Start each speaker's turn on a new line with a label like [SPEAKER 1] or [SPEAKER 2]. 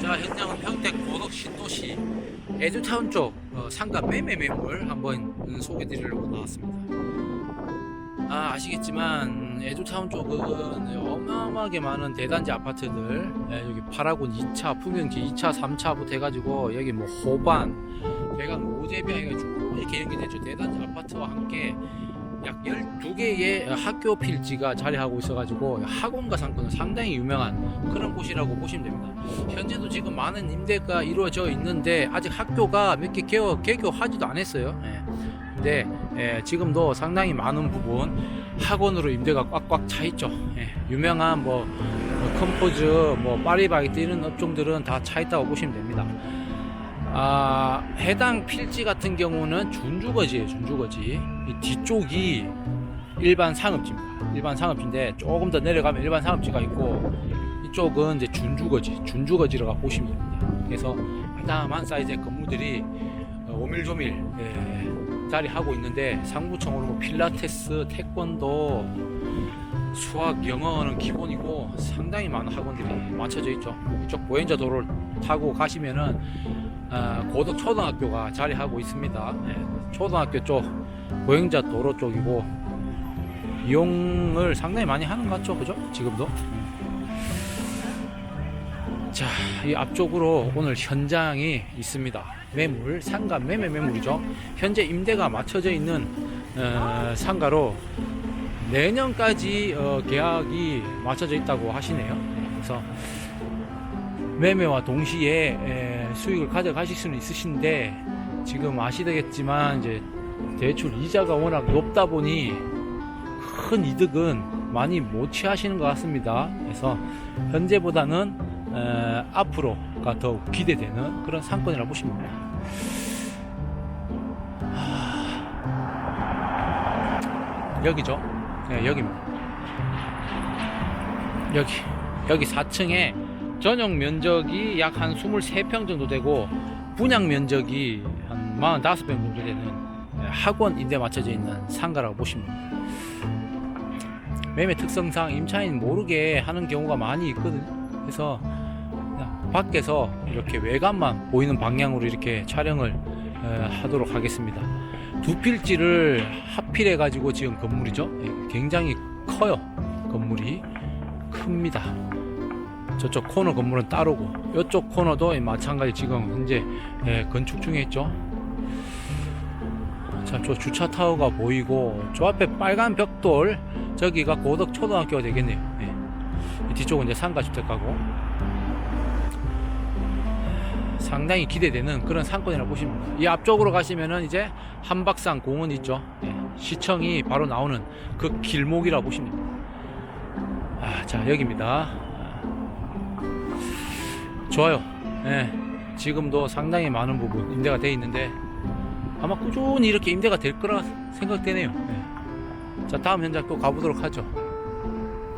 [SPEAKER 1] 자 현장은 평택 고덕 신도시 에듀타운 쪽 어, 상가 매매 매물 한번 음, 소개 드리려고 나왔습니다. 아 아시겠지만 음, 에듀타운 쪽은 어마어마하게 많은 대단지 아파트들 예, 여기 파라곤 2차 풍경지 2차 3차부터 해가지고 여기 뭐 호반 대강 오제비 해가지고 이렇게 연결되죠 대단지 아파트와 함께 약 12개의 학교 필지가 자리하고 있어가지고 학원가 상권은 상당히 유명한 그런 곳이라고 보시면 됩니다. 현재도 지금 많은 임대가 이루어져 있는데 아직 학교가 몇 개 개교, 개교하지도 않았어요. 예. 근데 예, 지금도 상당히 많은 부분 학원으로 임대가 꽉꽉 차 있죠. 예. 유명한 뭐, 뭐 컴포즈, 뭐 파리바게뜨 이런 업종들은 다 차 있다고 보시면 됩니다. 아, 해당 필지 같은 경우는 준주거지예요, 준주거지. 이 뒤쪽이 일반 상업지입니다. 일반 상업지인데 조금 더 내려가면 일반 상업지가 있고 이쪽은 이제 준주거지, 준주거지라고 보시면 됩니다. 그래서 해당한 사이즈의 건물들이 어, 오밀조밀 예, 자리하고 있는데 상부청으로 뭐 필라테스, 태권도, 수학, 영어는 기본이고 상당히 많은 학원들이 맞춰져 있죠. 이쪽 보행자 도로를 타고 가시면은 아, 고덕 초등학교가 자리하고 있습니다. 예, 초등학교 쪽 보행자 도로 쪽이고 이용을 상당히 많이 하는 것 같죠, 그죠? 지금도. 자, 이 앞쪽으로 오늘 현장이 있습니다. 매물, 상가 매매 매물이죠. 현재 임대가 맞춰져 있는 어, 상가로 내년까지 어, 계약이 맞춰져 있다고 하시네요. 그래서 매매와 동시에 에, 수익을 가져가실 수는 있으신데 지금 아시겠지만 이제 대출 이자가 워낙 높다 보니 큰 이득은 많이 못 취하시는 것 같습니다. 그래서 현재보다는 에, 앞으로가 더욱 기대되는 그런 상권이라고 보시면 됩니다. 하... 여기죠. 네, 여기입니다. 여기 여기 4층에 전용 면적이 약 한 23평 정도 되고 분양 면적이 한 45평 정도 되는 예, 학원 인대 맞춰져 있는 상가라고 보시면 됩니다. 매매 특성상 임차인 모르게 하는 경우가 많이 있거든요. 그래서 밖에서 이렇게 외관만 보이는 방향으로 이렇게 촬영을 에, 하도록 하겠습니다. 두 필지를 합필해 가지고 지은 건물이죠. 예, 굉장히 커요. 건물이 큽니다. 저쪽 코너 건물은 따로고 이쪽 코너도 마찬가지 지금 현재 예, 건축 중에 있죠. 자, 저 주차 타워가 보이고 저 앞에 빨간 벽돌 저기가 고덕 초등학교가 되겠네요. 예. 이 뒤쪽은 이제 상가 주택가고 상당히 기대되는 그런 상권이라고 보시면 됩니다. 이 앞쪽으로 가시면은 이제 한박산 공원 있죠. 예. 시청이 바로 나오는 그 길목이라고 보시면 됩니다. 아, 자 여기입니다. 좋아요. 예. 지금도 상당히 많은 부분 임대가 돼 있는데 아마 꾸준히 이렇게 임대가 될 거라 생각되네요. 예. 자 다음 현장 또 가보도록 하죠.